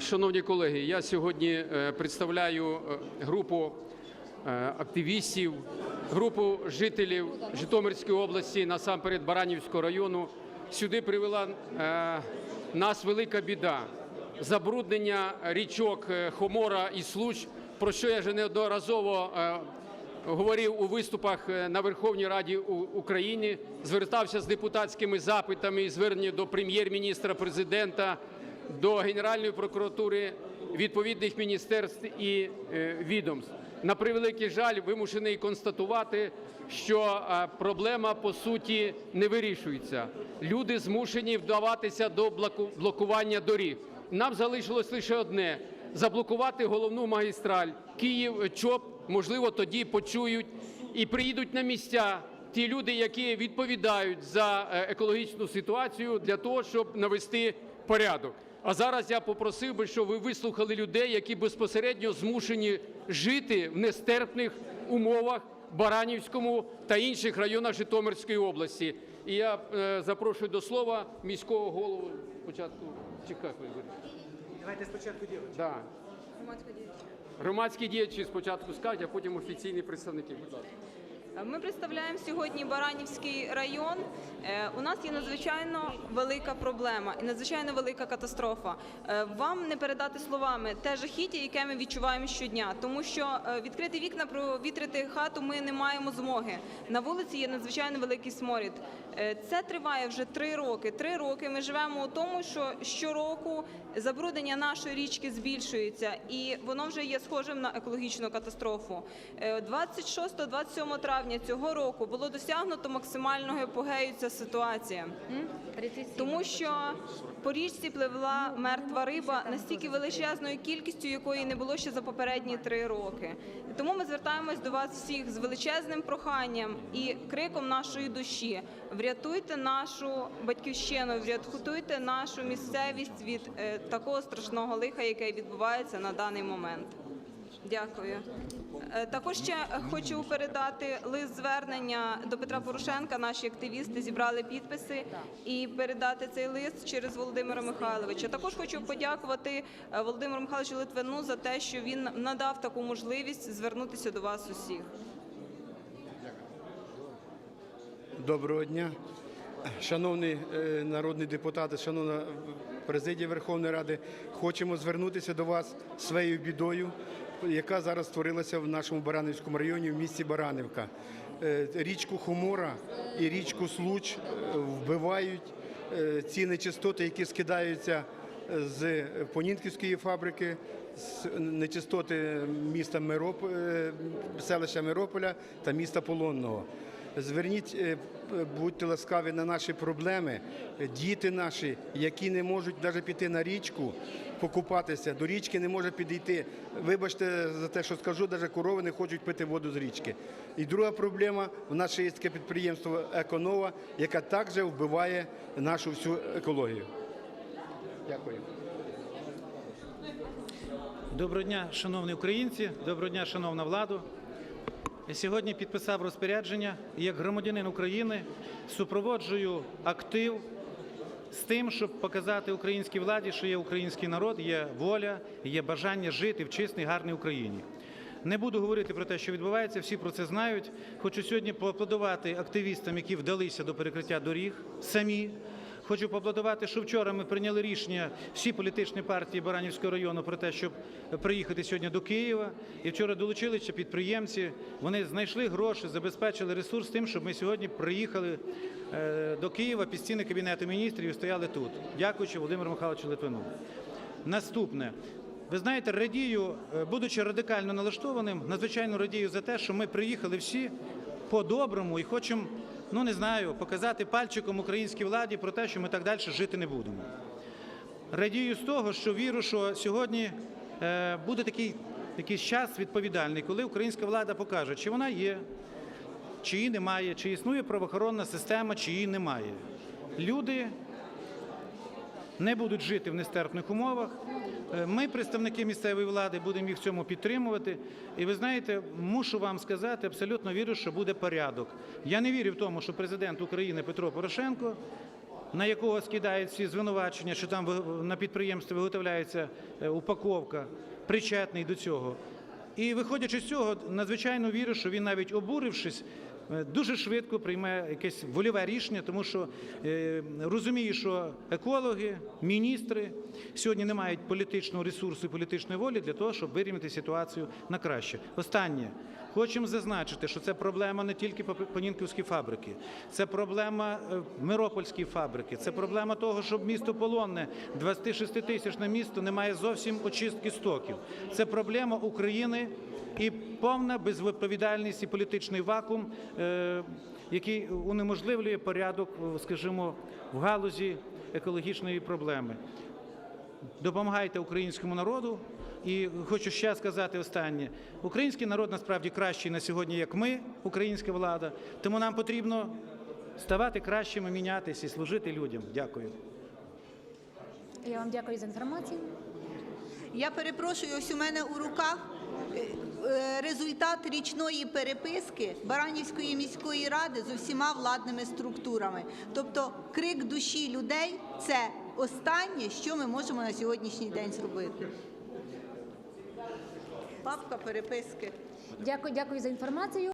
Шановні колеги, я сьогодні е, представляю е, групу е, активістів, групу жителів Житомирської області, насамперед Баранівського району. Сюди привела нас велика біда. Забруднення річок Хомора і Случ, про що я вже неодноразово говорив у виступах на Верховній Раді України, звертався з депутатськими запитами і звернення до прем'єр-міністра, президента, до Генеральної прокуратури, відповідних міністерств і е, відомств. На превеликий жаль, вимушений констатувати, що е, проблема по суті не вирішується. Люди змушені вдаватися до блоку- блокування доріг. Нам залишилось лише одне заблокувати головну магістраль Київ ЧОП. Можливо, тоді почують і приїдуть на місця ті люди, які відповідають за е, екологічну ситуацію для того, щоб навести порядок. А зараз я попросив би, щоб ви вислухали людей, які безпосередньо змушені жити в нестерпних умовах Баранівському та інших районах Житомирської області. І я е, запрошую до слова міського голову спочатку. Говорите? Давайте спочатку ділити. Да. Громадські діячі спочатку скажуть, а потім офіційні представники. Будь ласка. Ми представляємо сьогодні Баранівський район. Е, У нас є надзвичайно велика проблема і надзвичайно велика катастрофа. Е, Вам не передати словами те жахіття, яке ми відчуваємо щодня, тому що е, відкрити вікна, провітрити хату ми не маємо змоги. На вулиці є надзвичайно великий сморід. Це триває вже три роки. Три роки ми живемо у тому, що щороку забруднення нашої річки збільшується, і воно вже є схожим на екологічну катастрофу. Е, 26-27 травня цього року було досягнуто максимального епогею ця ситуація. Тому що по річці пливла мертва риба настільки величезною кількістю, якої не було ще за попередні три роки. Тому ми звертаємось до вас всіх з величезним проханням і криком нашої душі. Врятуйте нашу батьківщину, врятуйте нашу місцевість від е, такого страшного лиха, яке відбувається на даний момент. Дякую. Е, Також ще хочу передати лист звернення до Петра Порошенка. Наші активісти зібрали підписи і передати цей лист через Володимира Михайловича. Також хочу подякувати е, Володимиру Михайловичу Литвину за те, що він надав таку можливість звернутися до вас усіх. Доброго дня. Шановні е, народні депутати, шановна президія Верховної Ради, хочемо звернутися до вас своєю бідою, яка зараз створилася в нашому Баранівському районі в місті Баранівка. Е, Річку Хомора і річку Случ е, вбивають е, ці нечистоти, які скидаються з Понінківської фабрики, з нечистоти міста Мироп, селища Мирополя та міста Полонного. Зверніть, е, будьте ласкаві на наші проблеми. Діти наші, які не можуть навіть піти на річку, покупатися, до річки не може підійти. Вибачте за те, що скажу, навіть корови не хочуть пити воду з річки. І друга проблема в нас ще є таке підприємство Еконова, яке також вбиває нашу всю екологію. Дякую. Доброго дня, шановні українці, доброго дня, шановна влада. Сьогодні підписав розпорядження і як громадянин України супроводжую актив з тим, щоб показати українській владі, що є український народ, є воля, є бажання жити в чесній, гарній Україні. Не буду говорити про те, що відбувається, всі про це знають. Хочу сьогодні поаплодувати активістам, які вдалися до перекриття доріг самі. Хочу поаплодувати, що вчора ми прийняли рішення всі політичні партії Баранівського району про те, щоб приїхати сьогодні до Києва. І вчора долучилися підприємці. Вони знайшли гроші, забезпечили ресурс тим, щоб ми сьогодні приїхали е, до Києва під стіни Кабінету міністрів і стояли тут. Дякуючи Володимиру Михайловичу Литвину. Наступне. Ви знаєте, радію, е, будучи радикально налаштованим, надзвичайно радію за те, що ми приїхали всі по-доброму і хочемо, ну не знаю, показати пальчиком українській владі про те, що ми так далі жити не будемо. Радію з того, що вірю, що сьогодні е, буде такий якийсь час відповідальний, коли українська влада покаже, чи вона є, чи її немає, чи існує правоохоронна система, чи її немає. Люди не будуть жити в нестерпних умовах. Е, Ми, представники місцевої влади, будемо їх в цьому підтримувати. І ви знаєте, мушу вам сказати, абсолютно вірю, що буде порядок. Я не вірю в тому, що президент України Петро Порошенко на якого скидають всі звинувачення, що там на підприємстві виготовляється е, упаковка, причетний до цього. І виходячи з цього, надзвичайно вірю, що він навіть обурившись, дуже швидко прийме якесь вольове рішення, тому що е, розуміє, що екологи, міністри сьогодні не мають політичного ресурсу і політичної волі для того, щоб вирівняти ситуацію на краще. Останнє. Хочемо зазначити, що це проблема не тільки по Понінківській фабрики, це проблема е, Миропольської фабрики, це проблема того, що місто Полонне, 26-тисячне місто, не має зовсім очистки стоків. Це проблема України і повна безвідповідальність і політичний вакуум, е, який унеможливлює порядок, е, скажімо, в галузі екологічної проблеми допомагайте українському народу. І хочу ще сказати останнє: український народ насправді кращий на сьогодні, як ми, українська влада. Тому нам потрібно ставати кращими, мінятися і служити людям. Дякую. Я вам дякую за інформацію. Я перепрошую, ось у мене у руках е, е, результат річної переписки Баранівської міської ради з усіма владними структурами. Тобто крик душі людей це останнє, що ми можемо на сьогоднішній день зробити. Папка переписки. Дякую, дякую за інформацію.